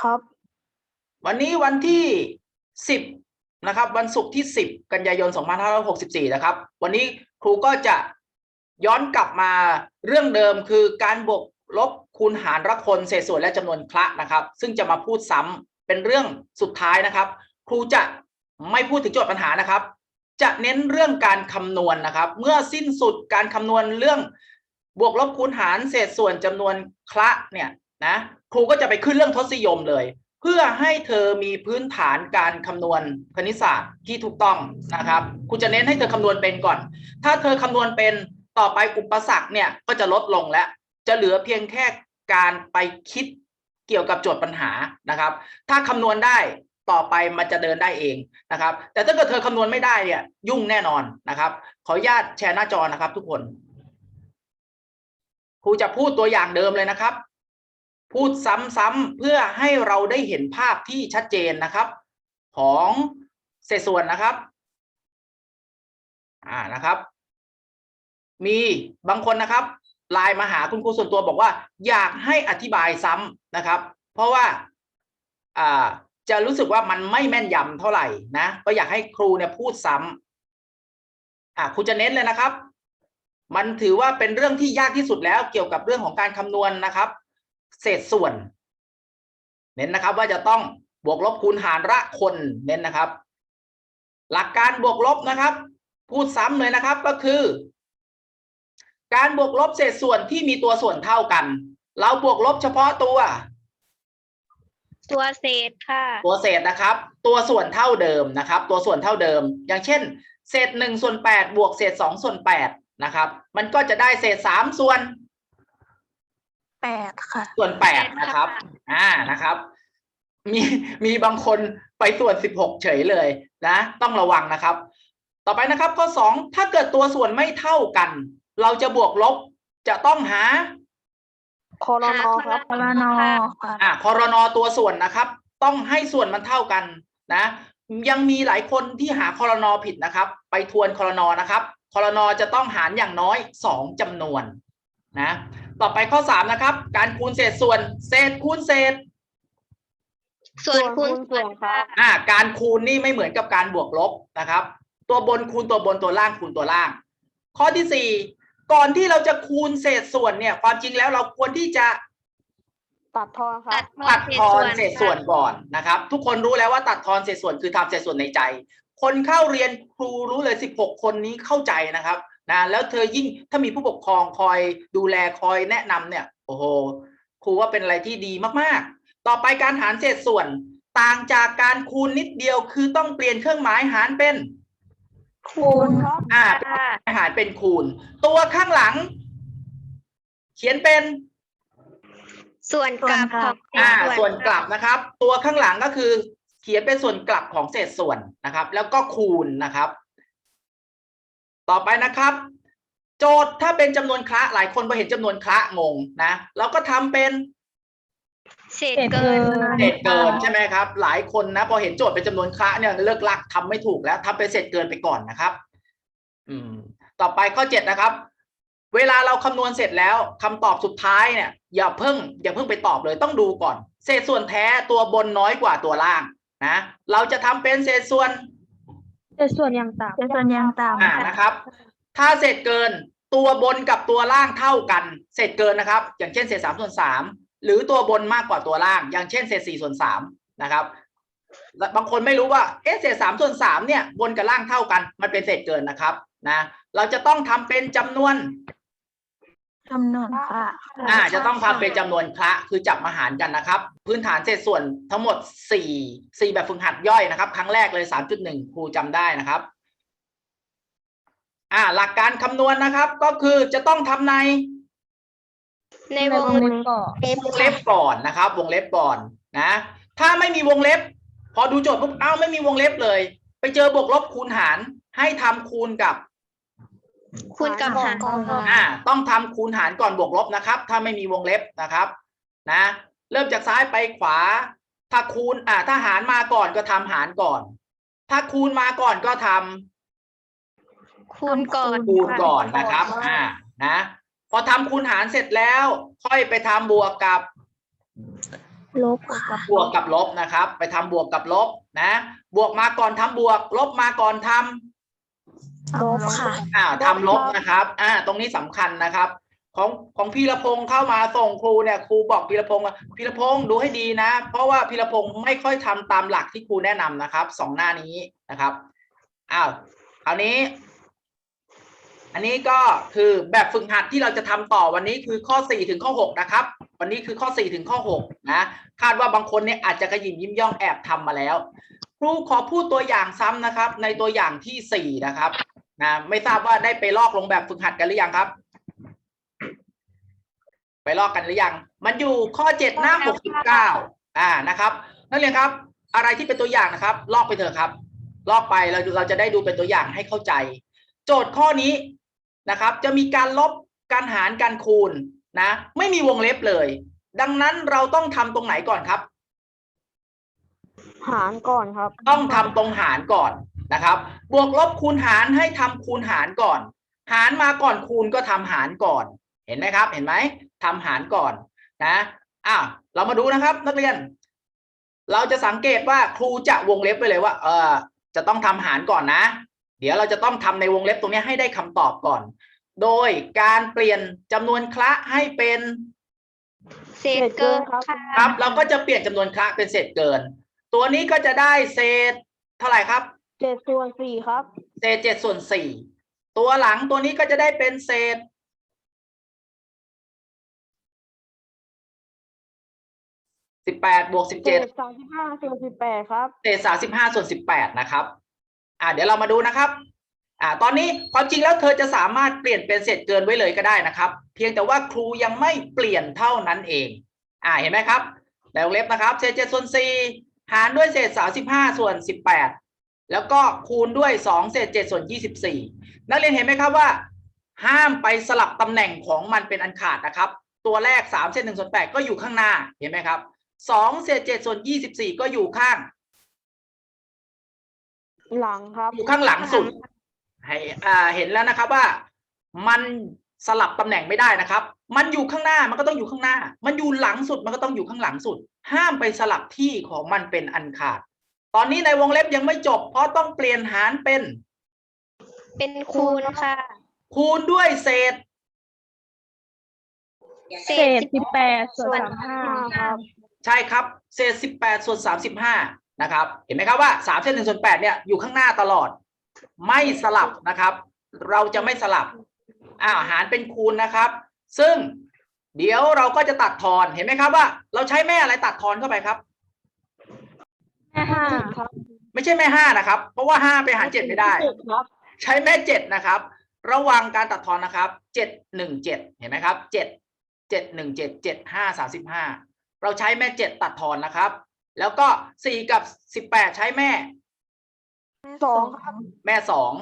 ครับ วันนี้วันที่10นะครับ วันศุกร์ที่10กันยายน2564นะครับ วันนี้ครูก็จะย้อนกลับมาเรื่องเดิมคือการบวกลบคูณหารละคนเศษส่วนและจำนวนคละนะครับ ซึ่งจะมาพูดซ้ำเป็นเรื่องสุดท้ายนะครับ ครูจะไม่พูดถึงโจทย์ปัญหานะครับ จะเน้นเรื่องการคำนวณนะครับ เมื่อสิ้นสุดการคำนวณเรื่องบวกลบคูณหารเศษส่วนจำนวนคละเนี่ย นะครูก็จะไปขึ้นเรื่องทศนิยมเลย เพื่อให้เธอมีพื้นฐานการคำนวณคณิตศาสตร์ที่ถูกต้องนะครับครูจะเน้นให้เธอคำนวณเป็นก่อน ถ้าเธอคำนวณเป็นต่อไปอุปสรรคเนี่ยก็จะลดลงและจะเหลือเพียงแค่การไปคิดเกี่ยวกับโจทย์ปัญหานะครับ ถ้าคำนวณได้ต่อไปมันจะเดินได้เองนะครับ แต่ถ้าเกิดเธอคำนวณไม่ได้เนี่ย ยุ่งแน่นอนนะครับ ขออนุญาตแชร์หน้าจอนะครับ ทุกคนครูจะพูดตัวอย่างเดิมเลยนะครับ พูดซ้ำๆเพื่อให้เราได้เห็นภาพที่ชัดเจนนะครับ ของเศษส่วนนะครับอ่านะครับ มีบางคนนะครับไลน์มาหาคุณครูส่วนตัวบอกว่า อยากให้อธิบายซ้ำนะครับ เพราะว่าอ่าจะรู้สึกว่ามันไม่แม่นยำเท่าไหร่นะ ก็อยากให้ครูเนี่ยพูดซ้ำอ่าครูจะเน้นเลยนะครับ มันถือว่าเป็นเรื่องที่ยากที่สุดแล้วเกี่ยวกับเรื่องของการคำนวณนะครับ เศษส่วน เน้นนะครับว่าจะต้องบวกลบคูณหารละคนเน้นนะครับ หลักการบวกลบนะครับ พูดซ้ำเลยนะครับก็คือ การบวกลบเศษส่วนที่มีตัวส่วนเท่ากัน เราบวกลบเฉพาะตัว ตัวเศษค่ะ ตัวเศษนะครับ ตัวส่วนเท่าเดิมนะครับ ตัวส่วนเท่าเดิม อย่างเช่น เศษหนึ่งส่วนแปดบวกเศษสองส่วนแปดนะครับ มันก็จะได้เศษสามส่วน แปดค่ะ ส่วนแปดนะครับ อ่านะครับ มีมีบางคนไปส่วนสิบหกเฉยเลยนะ ต้องระวังนะครับ ต่อไปนะครับ ข้อสองถ้าเกิดตัวส่วนไม่เท่ากัน เราจะบวกลบจะต้องหาคอรนอครับคอรนอครับอ่าคอรนอตัวส่วนนะครับ ต้องให้ส่วนมันเท่ากันนะ ยังมีหลายคนที่หาคอรนอผิดนะครับ ไปทวนคอรนอนะครับคอรนอจะต้องหารอย่างน้อยสองจำนวนนะ ต่อไปข้อสามนะครับ การคูณเศษส่วนเศษคูณเศษ ส่วนคูณส่วนครับอ่า การคูณนี่ไม่เหมือนกับการบวกลบนะครับ ตัวบนคูณตัวบนตัวล่างคูณตัวล่าง ข้อที่สี่ก่อนที่เราจะคูณเศษส่วนเนี่ย ความจริงแล้วเราควรที่จะตัดทอนครัตับดตัดทอนเศษส่วนค่ะก่อนนะครับ ทุกคนรู้แล้วว่าตัดทอนเศษส่วนคือทำเศษส่วนในใจ คนเข้าเรียนครูรู้เลย16คนนี้เข้าใจนะครับ นะแล้วเธอยิ่งถ้ามีผู้ปกครองคอยดูแลคอยแนะนำเนี่ยโอ้โหครูว่าเป็นอะไรที่ดีมากๆ ต่อไปการหารเศษส่วนต่างจากการคูณนิดเดียวคือต้องเปลี่ยนเครื่องหมายหารเป็น คูณครับอ่าค่ะหารเป็นคูณ ตัวข้างหลัง เขียนเป็น ส่วนกลับของเศษอ่า ส่วนกลับนะครับ ตัวข้างหลังก็คือ เขียนเป็นส่วนกลับของเศษส่วนนะครับ แล้วก็คูณนะครับ ต่อไปนะครับ โจทย์ถ้าเป็นจำนวนคละหลายคนพอเห็นจำนวนคละงงนะเราก็ทำเป็นเศษเกินเศษเกินใช่ไหมครับ หลายคนนะพอเห็นโจทย์เป็นจำนวนคละเนี่ยเลิกลักทำไม่ถูกแล้วทำเป็นเศษเกินไปก่อนนะครับ อืม ต่อไปข้อเจ็ดนะครับ เวลาเราคำนวณเสร็จแล้วคำตอบสุดท้ายเนี่ย อย่าเพิ่ง อย่าเพิ่งไปตอบเลยต้องดูก่อน เศษส่วนแท้ตัวบนน้อยกว่าตัวล่างนะเราจะทำเป็นเศษส่วน เป็นส่วนยังต่ำเป็นส่วนยังต่ำอ่านะครับ ถ้าเศษเกินตัวบนกับตัวล่างเท่ากัน เศษเกินนะครับ อย่างเช่นเศษสามส่วนสามหรือตัวบนมากกว่าตัวล่าง อย่างเช่นเศษสี่ส่วนสามนะครับและบางคนไม่รู้ว่าเอ๊ะเศษสามส่วนสามเนี่ยบนกับล่างเท่ากัน มันเป็นเศษเกินนะครับนะเราจะต้องทำเป็นจำนวน จำนวนค่ะอ่าจะต้องทำเป็นจำนวนคละคือจับมาหารกันนะครับ พื้นฐานเศษส่วนทั้งหมดสี่สี่แบบฝึกหัดย่อยนะครับ ครั้งแรกเลยสามจุดหนึ่งครูจำได้นะครับ อ่า หลักการคำนวณนะครับ ก็คือจะต้องทำในในวงเล็บก่อนเล็บวงเล็บก่อนนะครับ วงเล็บก่อนนะ ถ้าไม่มีวงเล็บ พอดูโจทย์ปุ๊บอ้าวไม่มีวงเล็บเลย ไปเจอบวกลบคูณหารให้ทำคูณกับ คูณกับหารอ่าต้องทำคูณหารก่อนบวกลบนะครับ ถ้าไม่มีวงเล็บนะครับ นะ เริ่มจากซ้ายไปขวา ถ้าคูณอ่าถ้าหารมาก่อนก็ทำหารก่อน ถ้าคูณมาก่อนก็ทำคูณก่อนคูณก่อนนะครับ อ่า นะพอทำคูณหารเสร็จแล้ว ค่อยไปทำบวกกับ ลบค่ะ บวกกับลบนะครับ ไปทำบวกกับลบนะ บวกมาก่อนทำบวก ลบมาก่อนทำ ลบค่ะ อ่าทำลบนะครับ อ่า ตรงนี้สำคัญนะครับ ของของพีรพงศ์เข้ามาส่งครูเนี่ยครูบอกพีรพงศ์ว่าพีรพงศ์ดูให้ดีนะ เพราะว่าพีรพงศ์ไม่ค่อยทำตามหลักที่ครูแนะนำนะครับสองหน้านี้นะครับอ้าวคราวนี้ อันนี้ก็คือแบบฝึกหัดที่เราจะทำต่อวันนี้คือข้อสี่ถึงข้อหกนะครับ วันนี้คือข้อสี่ถึงข้อหกนะคาดว่าบางคนเนี่ยอาจจะกระยิมยิ้มย่องแอบทำมาแล้ว ครูขอพูดตัวอย่างซ้ำนะครับ ในตัวอย่างที่สี่นะครับ นะไม่ทราบว่าได้ไปลอกลงแบบฝึกหัดกันหรือยังครับ ไปลอกกันหรือยัง มันอยู่ข้อเจ็ดหน้าหกสิบเก้าอ่านะครับ นักเรียนครับ อะไรที่เป็นตัวอย่างนะครับ ลอกไปเถอะครับ ลอกไปเราเราจะได้ดูเป็นตัวอย่างให้เข้าใจ โจทย์ข้อนี้นะครับ จะมีการลบการหารการคูณนะ ไม่มีวงเล็บเลย ดังนั้นเราต้องทำตรงไหนก่อนครับ หารก่อนครับ ต้องทำตรงหารก่อน นะครับ บวกลบคูณหารให้ทำคูณหารก่อน หารมาก่อนคูณก็ทำหารก่อน เห็นไหมครับ เห็นไหมทำหารก่อนนะอะเรามาดูนะครับ นักเรียน เราจะสังเกตว่าครูจะวงเล็บไปเลยว่า เออจะต้องทำหารก่อนนะ เดี๋ยวเราจะต้องทำในวงเล็บตรงนี้ให้ได้คำตอบก่อน โดยการเปลี่ยนจำนวนคละให้เป็นเศษเกินครับค่ะครับเราก็จะเปลี่ยนจำนวนคละเป็นเศษเกิน ตัวนี้ก็จะได้เศษเท่าไหร่ครับ เจ็ดส่วนสี่ครับ เศษเจ็ดส่วนสี่ ตัวหลังตัวนี้ก็จะได้เป็นเศษ สิบแปดบวกสิบเจ็เจ็ดดสามสิบห้าส่วนสิบแปดครับ เศษสามสิบห้าส่วนสิบแปดนะครับ อ่าเดี๋ยวเรามาดูนะครับ อ่า ตอนนี้ความจริงแล้วเธอจะสามารถเปลี่ยนเป็นเศษเกินไว้เลยก็ได้นะครับ เพียงแต่ว่าครูยังไม่เปลี่ยนเท่านั้นเอง อ่า เห็นไหมครับในวงเล็บนะครับ เศษเจ็ดส่วนสี่หารด้วยเศษสามสิบห้าส่วนสิบแปด แล้วก็คูณด้วยสองเศษเจ็ดส่วนยี่สิบสี่นักเรียนเห็นไหมครับว่า ห้ามไปสลับตำแหน่งของมันเป็นอันขาดนะครับ ตัวแรกสามเศษหนึ่งส่วนแปดก็อยู่ข้างหน้าเห็นไหมครับสองเศษเจ็ดส่วนยี่สิบสี่ก็อยู่ข้าง หลังครับอยู่ข้างหลังสุดให้อ่าเห็นแล้วนะครับว่า มันสลับตำแหน่งไม่ได้นะครับ มันอยู่ข้างหน้ามันก็ต้องอยู่ข้างหน้า มันอยู่หลังสุดมันก็ต้องอยู่ข้างหลังสุด ห้ามไปสลับที่ของมันเป็นอันขาด ตอนนี้ในวงเล็บยังไม่จบ เพราะต้องเปลี่ยนหารเป็น เป็นคูณค่ะ คูณด้วยเศษ เศษสิบแปดส่วนห้าครับใช่ครับ เศษสิบแปดส่วนสามสิบห้านะครับ เห็นไหมครับว่าสามเศษหนึ่งส่วนแปดเนี่ยอยู่ข้างหน้าตลอด ไม่สลับนะครับ เราจะไม่สลับอ่าหารเป็นคูณนะครับ ซึ่งเดี๋ยวเราก็จะตัดทอนเห็นไหมครับว่า เราใช้แม่อะไรตัดทอนเข้าไปครับ แม่ห้าครับไม่ใช่แม่ห้านะครับ เพราะว่าห้าไปหารเจ็ดไม่ได้เจ็ดครับใช้แม่เจ็ดนะครับ ระวังการตัดทอนนะครับเจ็ดหนึ่งเจ็ดเห็นไหมครับเจ็ดเจ็ดหนึ่งเจ็ดเจ็ดห้าสามสิบห้าเราใช้แม่เจ็ดตัดทอนนะครับ แล้วก็สี่กับสิบแปดใช้แม่ สองครับแม่สอง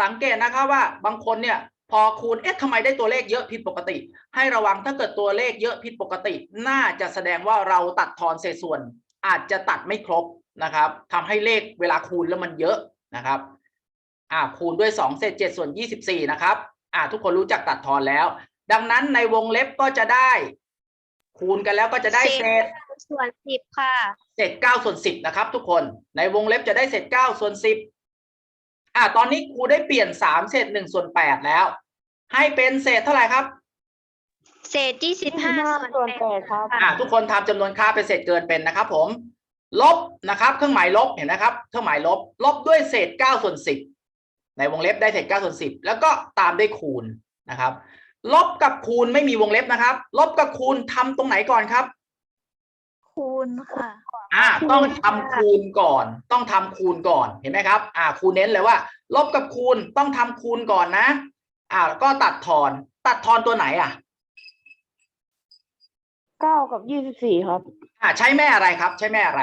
สังเกตนะครับว่าบางคนเนี่ยพอคูณเอ๊ะทำไมได้ตัวเลขเยอะผิดปกติ ให้ระวังถ้าเกิดตัวเลขเยอะผิดปกติ น่าจะแสดงว่าเราตัดทอนเศษส่วน อาจจะตัดไม่ครบ นะครับทำให้เลขเวลาคูณแล้วมันเยอะนะครับอ่าคูณด้วยสองเศษเจ็ดส่วนยี่สิบสี่นะครับอ่าทุกคนรู้จักตัดทอนแล้ว ดังนั้นในวงเล็บก็จะได้ คูณกันแล้วก็จะได้เศษส่วนสิบค่ะเศษเก้าส่วนสิบนะครับ ทุกคนในวงเล็บจะได้เศษเก้าส่วนสิบอ่าตอนนี้ครูได้เปลี่ยนสามเศษหนึ่งส่วนแปดแล้ว ให้เป็นเศษเท่าไหร่ครับ เศษยี่สิบห้าส่ส่ววนนแปแปดดครับอ่าทุกคนทำจำนวนค่าเป็นเศษเกินเป็นนะครับ ผม ลบนะครับเครื่องหมายลบเห็นนะครับเครื่องหมายลบ ลบด้วยเศษเก้าส่วนสิบในวงเล็บได้เศษเก้าส่วนสิบแล้วก็ตามด้วยคูณนะครับ ลบกับคูณไม่มีวงเล็บนะครับ ลบกับคูณทำตรงไหนก่อนครับ คูณค่ะอ่าต้องทำคูณก่อน ต้องทำคูณก่อนเห็นไหมครับ อ่าครูเน้นเลยว่า ลบกับคูณต้องทำคูณก่อนนะ อ่าแล้วก็ตัดทอน ตัดทอนตัวไหนอะ เก้ากับยี่สิบสี่ครับ อ่าใช้แม่อะไรครับ ใช้แม่อะไร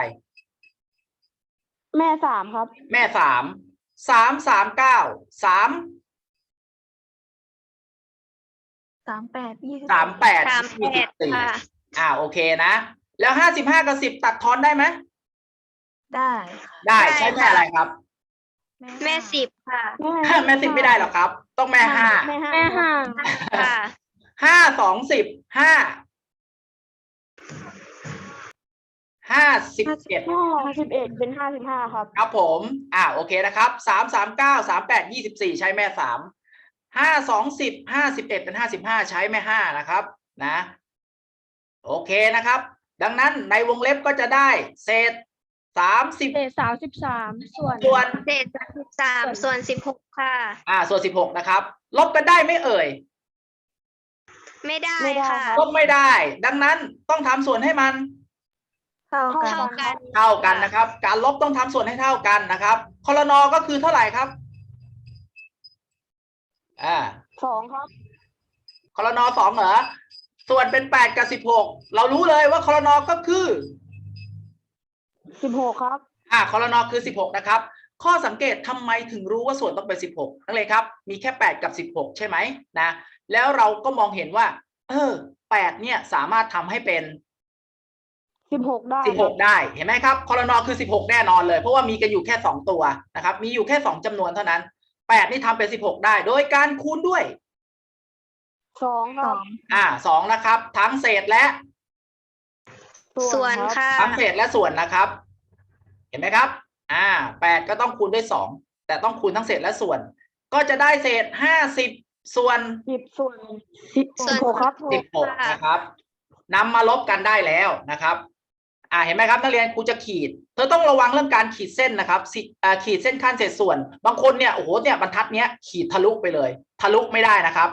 แม่สามครับแม่สามสามสามเก้าสามสามแปดยี่สิบสามแปดสามแปยี่สิดบสี่ค่ะ อ่าโอเคนะ แล้วห้าสิบห้ากับสิบตัดทอนได้ไหมได้ค่ะได้ได้ใช้แม่ค่ะ อะไรครับ แม่สิบค่ะ แม่สิบไม่ได้หรอกครับ ต้องแม่ห้าแม่ห้าแม่ห้า ค่ะ ห้าสองสิบห้า ห้าสิบเอ็ดห้าสิบเอ็ดเป็นห้าสิบห้าครับ ครับผม อ่าโอเคนะครับสามสามเก้าสามแปดยี่สิบสี่ใช้แม่สามห้าสองสิบห้าสิบเอ็ดเป็นห้าสิบห้าใช้แม่ห้านะครับ นะ โอเคนะครับ ดังนั้นในวงเล็บก็จะได้เศษสามสิบเศษสามสิบสามส่วนส่วนเศษสิบสามส่วนสิบหกค่ะ อ่า ส่วนสิบหกนะครับ ลบกันได้ไหม่เอ่ย ไม่ได้ไม่ได้ค่ะครับลบไม่ได้ ดังนั้นต้องทำส่วนให้มัน เท่ากันเท่ากัน เท่ากันนะครับ การลบต้องทำส่วนให้เท่ากันนะครับคอลนอก็คือเท่าไหร่ครับ อ่าสองครับคอลนอสองเหรอ ส่วนเป็นแปดกับสิบหกเรารู้เลยว่าคอลนอก็คือสิบหกครับ อ่าคอลนอคือสิบหกนะครับ ข้อสังเกตทำไมถึงรู้ว่าส่วนต้องเป็นสิบหกนั่นเลยครับ มีแค่แปดกับสิบหกใช่ไหมนะ แล้วเราก็มองเห็นว่า เออแปดเนี่ยสามารถทำให้เป็น สิบหกได้สิบหกได้เห็นไหมครับคอรนอคือสิบหกแน่นอนเลย เพราะว่ามีกันอยู่แค่สองตัวนะครับ มีอยู่แค่สองจำนวนเท่านั้นแปดนี่ทำเป็นสิบหกได้ โดยการคูณด้วยสองครับอ่าสองนะครับ ทั้งเศษและส่วนรับค่ะทั้งเศษและส่วนนะครับ เห็นไหมครับ อ่าแปดก็ต้องคูณด้วยสองแต่ต้องคูณทั้งเศษและส่วน ก็จะได้เศษห้าสิบส่วนสิบส่วนสิบส่วนหกครับสิบหกนะครับนำมาลบกันได้แล้วนะครับ อ่าเห็นไหมครับนักเรียนครูจะขีด เธอต้องระวังเรื่องการขีดเส้นนะครับสิอ่าขีดเส้นขั้นเศษส่วน บางคนเนี่ยโอ้โหเนี่ยบรรทัดเนี้ยขีดทะลุไปเลย ทะลุไม่ได้นะครับ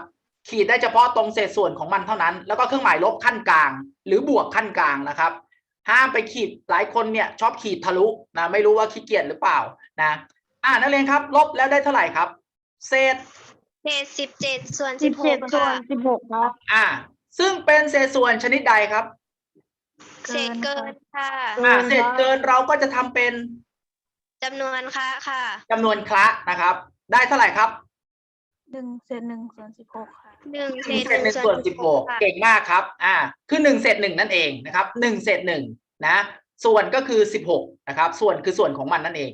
ขีดได้เฉพาะตรงเศษส่วนของมันเท่านั้น แล้วก็เครื่องหมายลบขั้นกลาง หรือบวกขั้นกลางนะครับ ห้ามไปขีดหลายคนเนี่ยชอบขีดทะลุนะไม่รู้ว่าขี้เกียจหรือเปล่านะอ่านักเรียนครับ ลบแล้วได้เท่าไหร่ครับ เศษเศษสิบเจ็ดส่วนสิสิบบหเจ็ดกส่วค่ะนสิบหกครับ อ่า ซึ่งเป็นเศษส่วนชนิดใดครับ เศษเกินค่ะอ่าเศษเกินเราก็จะทำเป็นจำนวนค่ะค่ะจำนวนคละนะครับ ได้เท่าไหร่ครับหนึ่งเศษหนึ่งส่วนสิบหกค่ะหนึ่งหเศนึ่งษเศษหนึ่งส่วนสิบหกค่ะเก่งมากครับ อ่า คือหนึ่งเศษหนึ่งนั่นเองนะครับหนึ่งเศษหนึ่งนะ ส่วนก็คือสิบหกนะครับ ส่วนคือส่วนของมันนั่นเอง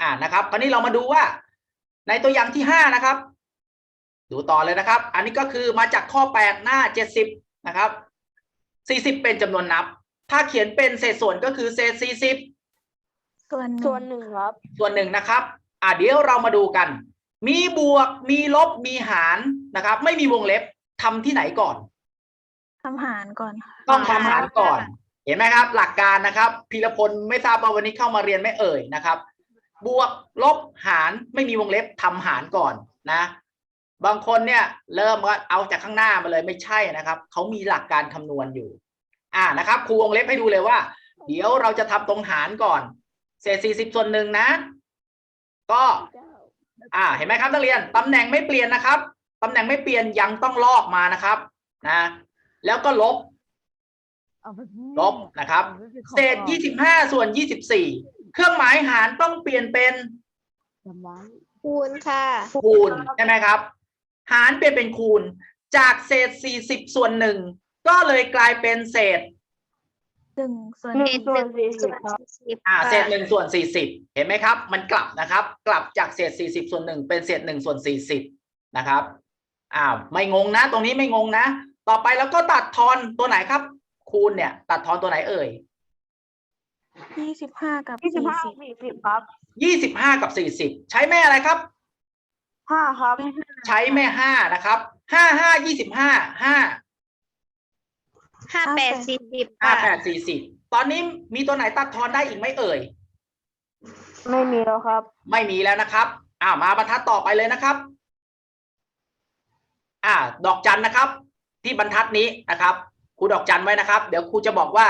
อ่านะครับคราวนี้เรามาดูว่า ในตัวอย่างที่ห้านะครับ ดูต่อเลยนะครับ อันนี้ก็คือมาจากข้อแปดหน้าเจ็ดสิบนะครับสี่สิบเป็นจำนวนนับ ถ้าเขียนเป็นเศษส่วนก็คือเศษสี่สิบส่วนส่วนหนึ่งครับ ส่วนหนึ่งนะครับ อ่าเดี๋ยวเรามาดูกัน มีบวกมีลบมีหารนะครับ ไม่มีวงเล็บทำที่ไหนก่อนทำหารก่อนค่ะต้องทำหารก่อน เห็นไหมครับ หลักการนะครับพีรพลไม่ทราบว่าวันนี้เข้ามาเรียนไม่เอ่ยนะครับ บวกลบหารไม่มีวงเล็บทำหารก่อนนะ บางคนเนี่ยเริ่มว่าเอาจากข้างหน้ามาเลยไม่ใช่นะครับเขามีหลักการคำนวณอยู่ อ่านะครับครูวงเล็บให้ดูเลยว่า เดี๋ยวเราจะทำตรงหารก่อน เศษสี่สิบส่วนหนึ่งนะ ก็ อ่า เห็นไหมครับนักเรียนตำแหน่งไม่เปลี่ยนนะครับตำแหน่งไม่เปลี่ยนยังต้องลอกมานะครับ นะ แล้วก็ลบลบนะครับ เศษยี่สิบห้าส่วนยี่สิบสี่เครื่องหมายหารต้องเปลี่ยนเป็นคูณค่ะคูณใช่ไหมครับ หารเปลี่ยนเป็นคูณ จากเศษสี่สิบส่วนหนึ่ง ก็เลยกลายเป็นเศษ หนึ่งส่วนเศษหนึ่งส่วนสี่สิบอ่าค่ะเศษหนึ่งส่วนสี่สิบเห็นไหมครับ มันกลับนะครับ กลับจากเศษสี่สิบส่วนหนึ่งเป็นเศษหนึ่งส่วนสี่สิบนะครับอ้าวไม่งงนะ ตรงนี้ไม่งงนะ ต่อไปแล้วก็ตัดทอนตัวไหนครับ คูณเนี่ย ตัดทอนตัวไหนเอ่ยยี่สิบห้ากับยี่สิบสี่ห้าสิบสี่สิบครับยี่สิบห้ากับสี่สิบใช้แม่อะไรครับ ห้าครับ ใช้แม่ห้านะครับห้าห้ายี่สิบห้าห้า ห้าแปดสี่สิบห้าค่ะแปดสี่สิบตอนนี้มีตัวไหนตัดทอนได้อีกไหมเอ่ย ไม่มีแล้วครับ ไม่มีแล้วนะครับ อ่ามาบรรทัดต่อไปเลยนะครับ อ่า ดอกจันนะครับ ที่บรรทัดนี้นะครับครูดอกจันไว้นะครับ เดี๋ยวครูจะบอกว่า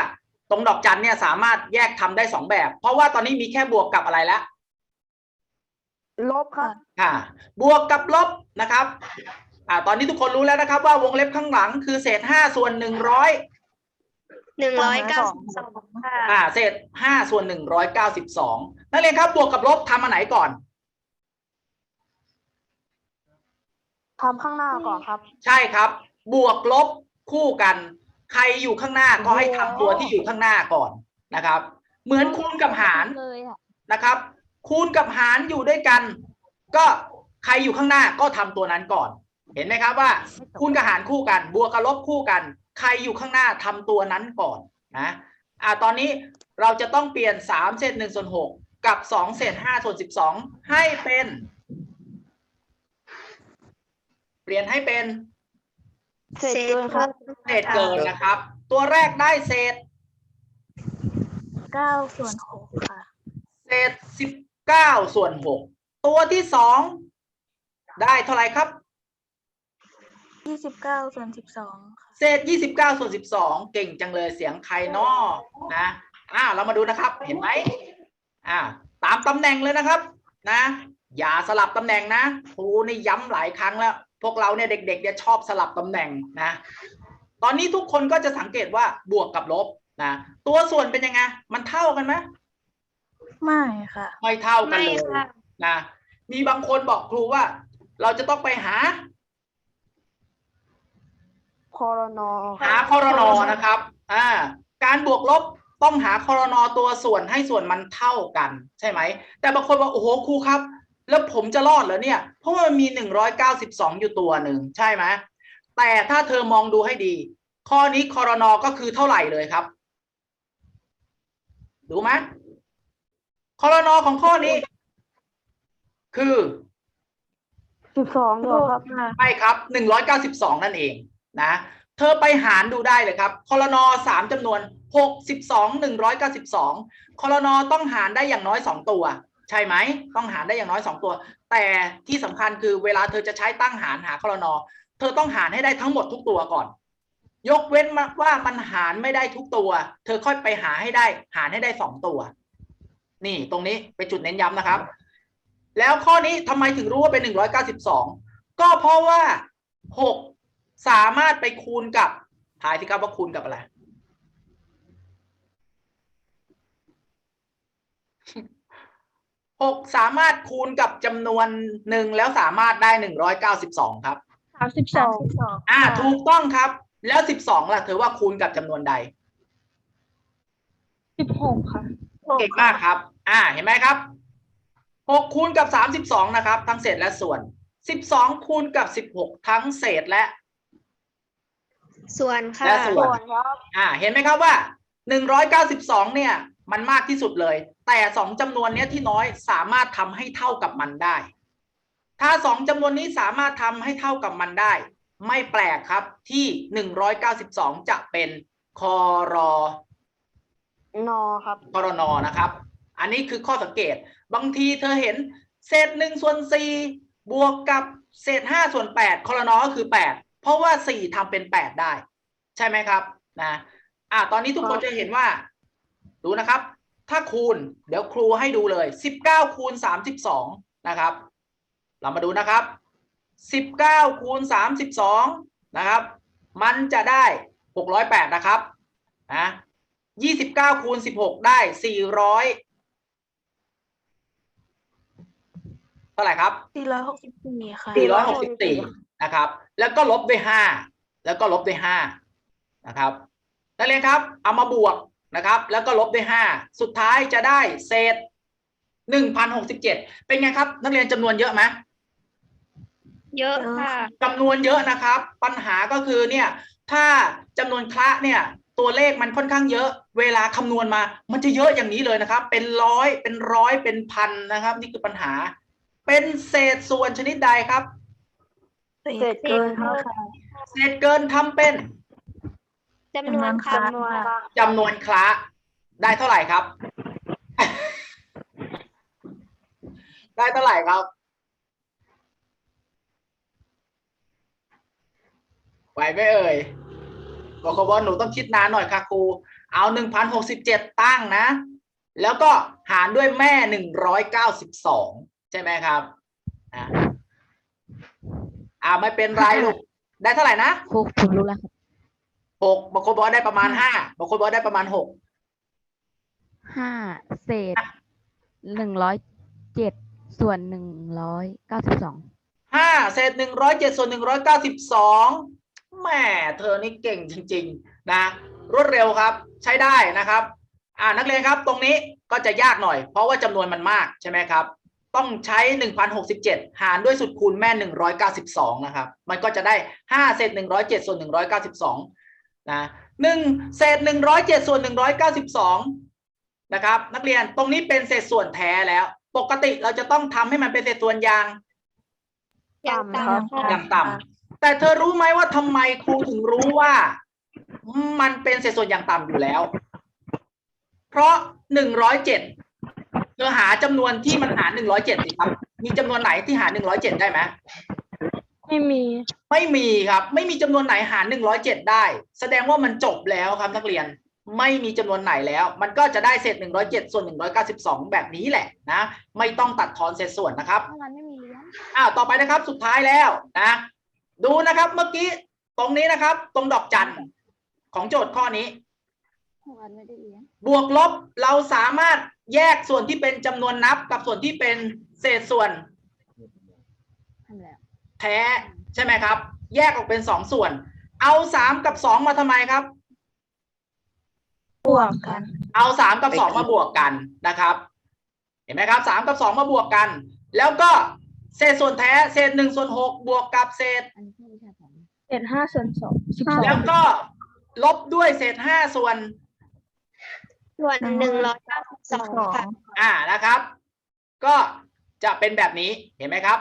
ตรงดอกจันเนี่ยสามารถแยกทำได้สองแบบ เพราะว่าตอนนี้มีแค่บวกกับอะไรแล้วลบครับ อ่า บวกกับลบนะครับ อ่าตอนนี้ทุกคนรู้แล้วนะครับ ว่าวงเล็บข้างหลังคือเศษห้าส่วนหนึ่งร้อยหนึ่งร้อยเก้าสิบสองค่ะอ่าเศษห้าส่วนหนึ่งร้อยเก้าสิบสองนักเรียนครับบวกกับลบทำอันไหนก่อนทำข้างหน้าก่อนครับ ใช่ครับ บวกลบคู่กัน ใครอยู่ข้างหน้าก็ให้ทำตัวที่อยู่ข้างหน้าก่อนนะครับ เหมือนคูณกับหารเลยอะนะครับ คูณกับหารอยู่ด้วยกัน ก็ใครอยู่ข้างหน้าก็ทำตัวนั้นก่อน เห็นไหมครับว่า คูณกับหารคู่กัน บวกกับลบคู่กัน ใครอยู่ข้างหน้าทำตัวนั้นก่อนนะอ่าตอนนี้เราจะต้องเปลี่ยนสามเศษหนึ่งส่วนหกกับสองเศษห้าส่วนสิบสองให้เป็น เปลี่ยนให้เป็นเศษเกินครับเศษเกินนะครับ ตัวแรกได้เศษเก้าส่วนหกค่ะ เศษสิบเก้าส่วนหกตัวที่สองได้เท่าไหร่ครับ ยี่สิบเก้าส่วนสิบสองค่ะเศษยี่สิบเก้าส่วนสิบสองเก่งจังเลยเสียงใครนอนะอ่าเรามาดูนะครับ เห็นไหมอ่าตามตำแหน่งเลยนะครับ นะ อย่าสลับตำแหน่งนะครูนี่ย้ำหลายครั้งแล้ว พวกเราเนี่ยเด็กๆจะชอบสลับตำแหน่งนะ ตอนนี้ทุกคนก็จะสังเกตว่าบวกกับลบนะตัวส่วนเป็นยังไงมันเท่ากันไหมไม่ค่ะ ไม่เท่ากันไม่เลยค่ะนะมีบางคนบอกครูว่า เราจะต้องไปหาคอ รนอหาคอรนอนะครับ อ่า การบวกลบต้องหาคอรนอตัวส่วนให้ส่วนมันเท่ากัน ใช่ไหม แต่บางคนบอกโอ้โหครูครับ แล้วผมจะรอดเหรอเนี่ย เพราะว่ามันมีหนึ่งร้อยเก้าสิบสองอยู่ตัวหนึ่งใช่ไหมแต่ถ้าเธอมองดูให้ดี ข้อนี้คอรนอก็คือเท่าไหร่เลยครับดูไหมคอรนอของข้อนี้ คือสิบสองเดียวครับใช่ครับหนึ่งร้อยเก้าสิบสองนั่นเอง นะเธอไปหารดูได้เลยครับคอรนอสามจำนวนหกสิบสองหนึ่งร้อยเก้าสิบสองคอรนอต้องหารได้อย่างน้อยสองตัว ใช่ไหมต้องหารได้อย่างน้อยสองตัว แต่ที่สำคัญคือเวลาเธอจะใช้ตั้งหารหาคอรนอเธอต้องหารให้ได้ทั้งหมดทุกตัวก่อน ยกเว้นว่ามันหารไม่ได้ทุกตัว เธอค่อยไปหาให้ได้ หารให้ได้สองตัว นี่ตรงนี้เป็นจุดเน้นย้ำนะครับ แล้วข้อนี้ทำไมถึงรู้ว่าเป็นหนึ่งร้อยเก้าสิบสองก็เพราะว่าหก สามารถไปคูณกับทายสิครับว่าคูณกับอะไร หกสามารถคูณกับจำนวนหนึ่งแล้วสามารถได้หนึ่งร้อยเก้าสิบสองครับสามสิบสองสองอ่า ถูกต้องครับ แล้วสิบสองล่ะ เธอว่าคูณกับจำนวนใดสิบหกค่ะเก่งมากครับ อ่า เห็นไหมครับหกคูณกับสามสิบสองนะครับ ทั้งเศษและส่วนสิบสองคูณกับสิบหกทั้งเศษและ ส่วนค่ะและส่วนส่วนครับอ่า เห็นไหมครับว่าหนึ่งร้อยเก้าสิบสองเนี่ย มันมากที่สุดเลย แต่สองจำนวนเนี้ยที่น้อยสามารถทำให้เท่ากับมันได้ ถ้าสองจำนวนนี้สามารถทำให้เท่ากับมันได้ ไม่แปลกครับที่หนึ่งร้อยเก้าสิบสองจะเป็นคอรอนอครับกรนนะครับ อันนี้คือข้อสังเกต บางทีเธอเห็นเศษหนึ่งส่วนสี่บวกกับเศษห้าส่วนแปดคอรนก็คือแปด เพราะว่าสี่ทำเป็นแปดได้ ใช่ไหมครับนะอ่าตอนนี้ทุกคนจะเห็นว่า ดูนะครับ ถ้าคูณ เดี๋ยวครูให้ดูเลยสิบเก้าคูณสามสิบสองนะครับ เรามาดูนะครับสิบเก้าคูณสามสิบสองนะครับ มันจะได้หกร้อยแปดนะครับนะยี่สิบเก้าคูณสิบหกได้สี่ร้อยเท่าไหร่ครับ สี่ร้อยหกสิบสี่ค่ะสี่ร้อยหกสิบสี่ นะครับ แล้วก็ลบด้วยห้าแล้วก็ลบด้วยห้านะครับนักเรียนครับ เอามาบวกนะครับ แล้วก็ลบด้วยห้าสุดท้ายจะได้เศษหนึ่งพันหกสิบเจ็ดเป็นไงครับ นักเรียนจำนวนเยอะไหมเยอะค่ะจำนวนเยอะนะครับ ปัญหาก็คือเนี่ย ถ้าจำนวนคละเนี่ย ตัวเลขมันค่อนข้างเยอะ เวลาคำนวณมา มันจะเยอะอย่างนี้เลยนะครับ เป็นร้อยเป็นร้อยเป็นพันนะครับ นี่คือปัญหา เป็นเศษส่วนชนิดใดครับ เศเศษษเกินครับเศษเกินทำเป็นจำนวนค่ะจำนวนค่ะจำนวนคละได้เท่าไหร่ครับ ได้เท่าไหร่ครับไหวไหมเอ่ยบอกเขาว่าหนูต้องคิดนานหน่อยค่ะครู เอาหนึ่งพันหกสิบเจ็ดตั้งนะ แล้วก็หารด้วยแม่หนึ่งร้อยเก้าสิบสองใช่ไหมครับอ่า อ่าไม่เป็นไรลูกได้เท่าไหร่นะครูผมรู้แล้วครับหกบางคนบอกว่าได้ประมาณห้าบางคนบอกว่าได้ประมาณหกห้าเศษหนึ่งร้อยเจ็ดส่วนหนึ่งร้อยเก้าสิบสองห้าเศษหนึ่งร้อยเจ็ดส่วนหนึ่งร้อยเก้าสิบสองแหม่เธอนี่เก่งจริง ๆ นะ รวดเร็วครับ ใช้ได้นะครับ อ่านักเรียนครับ ตรงนี้ก็จะยากหน่อย เพราะว่าจำนวนมันมากใช่ไหมครับ ต้องใช้ 1,067 หารด้วยสุดคูณแม่ 192 นะครับ มันก็จะได้ 5 เศษ 107 ส่วน 192 นะ1เศษ 107 ส่วน 192 นะครับ นักเรียนตรงนี้เป็นเศษส่วนแท้แล้ว ปกติเราจะต้องทำให้มันเป็นเศษส่วนอย่างต่ำอย่างต่ำแต่เธอรู้ไหมว่าทำไมครูถึงรู้ว่า มันเป็นเศษส่วนอย่างต่ำอยู่แล้ว เพราะ 107 ก็หาจำนวนที่มันหารหนึ่งร้อยเจ็ดสิครับ มีจำนวนไหนที่หารหนึ่งร้อยเจ็ดได้ไหมไม่มี ไม่มีครับ ไม่มีจำนวนไหนหารหนึ่งร้อยเจ็ดได้ แสดงว่ามันจบแล้วครับนักเรียน ไม่มีจำนวนไหนแล้ว มันก็จะได้เศษหนึ่งร้อยเจ็ดส่วนหนึ่งร้อยเก้าสิบสองแบบนี้แหละนะ ไม่ต้องตัดทอนเศษส่วนนะครับไม่มีเลี้ยงอ้าวต่อไปนะครับ สุดท้ายแล้วนะ ดูนะครับเมื่อกี้ตรงนี้นะครับ ตรงดอกจันของโจทย์ข้อนี้บวกลบเราสามารถ แยกส่วนที่เป็นจำนวนนับกับส่วนที่เป็นเศษส่วนทำแล้วแท้ใช่ไหมครับ แยกออกเป็นสองส่วน เอาสามกับสองมาทำไมครับบวกกัน เอาสามกับสองมาบวกกันนะครับ เห็นไหมครับสามกับสองมาบวกกัน แล้วก็เศษส่วนแท้เศษหนึ่งส่วนหกบวกกับเศษอันนี้ที่วิชาสอนเจ็ดห้าส่วนสองสิบสองแล้วก็ลบด้วยเศษห้าส่วน ส่วนหนึ่งร้อยเก้าสิบสสิบองสองค่ะอ่านะครับ ก็จะเป็นแบบนี้เห็นไหมครับ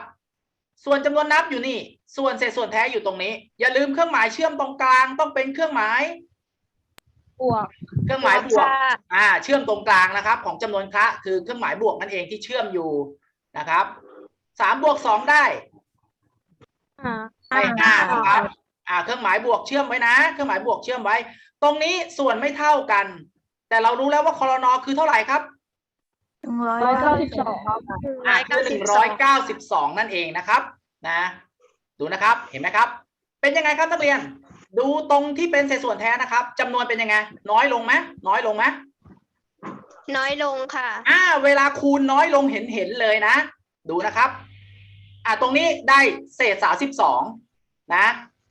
ส่วนจำนวนนับอยู่นี่ ส่วนเศษส่วนแท้อยู่ตรงนี้ อย่าลืมเครื่องหมายเชื่อมตรงกลางต้องเป็นเครื่องหมายบวก เครื่องหมายบวกค่ะอ่า เชื่อมตรงกลางนะครับ ของจำนวนคละคือเครื่องหมายบวกนั่นเองที่เชื่อมอยู่นะครับสามบวกสองได้อ่าได้ห้านะครับ อ่า เครื่องหมายบวกเชื่อมไว้นะ เครื่องหมายบวกเชื่อมไว้ ตรงนี้ส่วนไม่เท่ากัน แต่เรารู้แล้วว่าคอรนอคือเท่าไหร่ครับหนึ่งร้อยร้อยเก้าเก้าสิสิบบสสอองงครับอ่าคือหนึ่งร้อยเก้าสิบสองนั่นเองนะครับนะดูนะครับเห็นไหมครับ เป็นยังไงครับนักเรียน ดูตรงที่เป็นเศษส่วนแท้นะครับจำนวนเป็นยังไง น้อยลงไหมน้อยลงไหมน้อยลงค่ะ อ่า เวลาคูณน้อยลงเห็นเห็นเลยนะ ดูนะครับ อ่าตรงนี้ได้เศษสาสิบสองนะ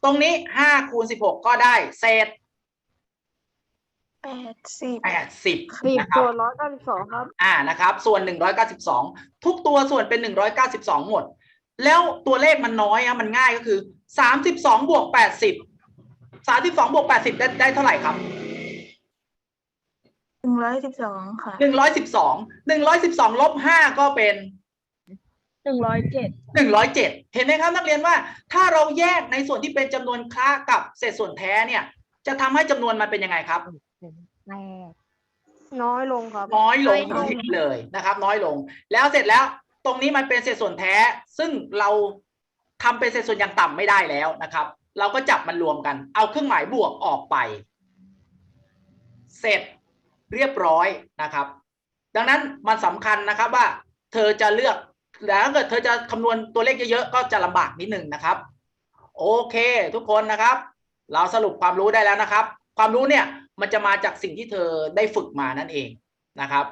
ตรงนี้ห้าคูณสิบหกก็ได้ เศษ แปดสิบแปดสิบสิบนะครัส่บ วนร้อยเก้าสิบสองครับอ่านะครับส่วน 192 ทุกตัวส่วนเป็น 192 หมด แล้วตัวเลขมันน้อยอะมันง่ายก็คือ 32บวก80 32บวก80 ได้ได้เท่าไหร่ครับ หนึ่งร้อยสิบสองค่ะ112 112ลบ5ก็เป็น หนึ่งร้อยเจ็ด107 เห็นไหมครับนักเรียนว่าถ้าเราแยกในส่วนที่เป็นจำนวนคละกับเศษส่วนแท้เนี่ย จะทำให้จำนวนมันเป็นยังไงครับเป็นแปด น้อยลงครับ น้อยลงน้อยลง เลยนะครับ น้อยลง แล้วเสร็จแล้วตรงนี้มันเป็นเศษส่วนแท้ ซึ่งเราทำเป็นเศษส่วนอย่างต่ำไม่ได้แล้วนะครับ เราก็จับมันรวมกัน เอาเครื่องหมายบวกออกไป เสร็จเรียบร้อยนะครับ ดังนั้นมันสำคัญนะครับว่า เธอจะเลือกแล้วถ้าเกิดเธอจะคำนวณตัวเลขเยอะๆก็จะลำบากนิดหนึ่งนะครับ โอเค ทุกคนนะครับ เราสรุปความรู้ได้แล้วนะครับ ความรู้เนี่ย มันจะมาจากสิ่งที่เธอได้ฝึกมานั่นเองนะครับ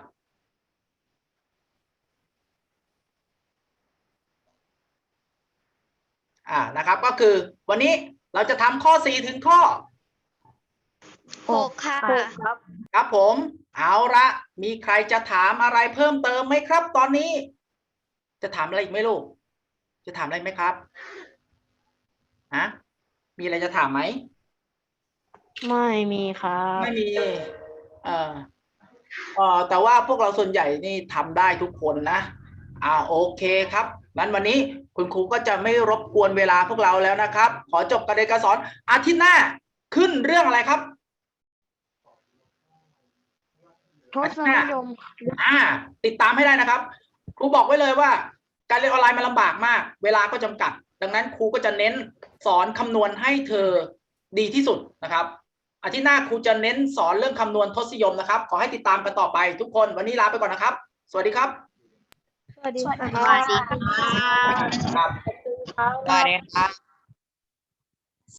อ่านะครับก็คือวันนี้เราจะทำข้อ4ถึงข้อหกค่ะครับ ครับผม เอาละมีใครจะถามอะไรเพิ่มเติมไหมครับ ตอนนี้ จะถามอะไรอีกไหมลูก จะถามอะไรไหมครับฮะมีอะไรจะถามไหม ไม่มีครับไม่มีเอ่อเอ่อแต่ว่าพวกเราส่วนใหญ่นี่ทำได้ทุกคนนะอ่าโอเคครับงั้นวันนี้คุณครูก็จะไม่รบกวนเวลาพวกเราแล้วนะครับ ขอจบการเรียนการสอนอาทิตย์หน้าขึ้นเรื่องอะไรครับทศนิยมอ่า ติดตามให้ได้นะครับ ครูบอกไว้เลยว่า การเรียนออนไลน์มันลำบากมาก เวลาก็จำกัด ดังนั้นครูก็จะเน้นสอนคำนวณให้เธอดีที่สุดนะครับ อาทิตย์หน้าครูจะเน้นสอนเรื่องคำนวณทศนิยมนะครับ ขอให้ติดตามกันต่อไปทุกคน วันนี้ลาไปก่อนนะครับ สวัสดีครับ สวัสดีสวัสดีครับค่ะครับครับได้เลยครับ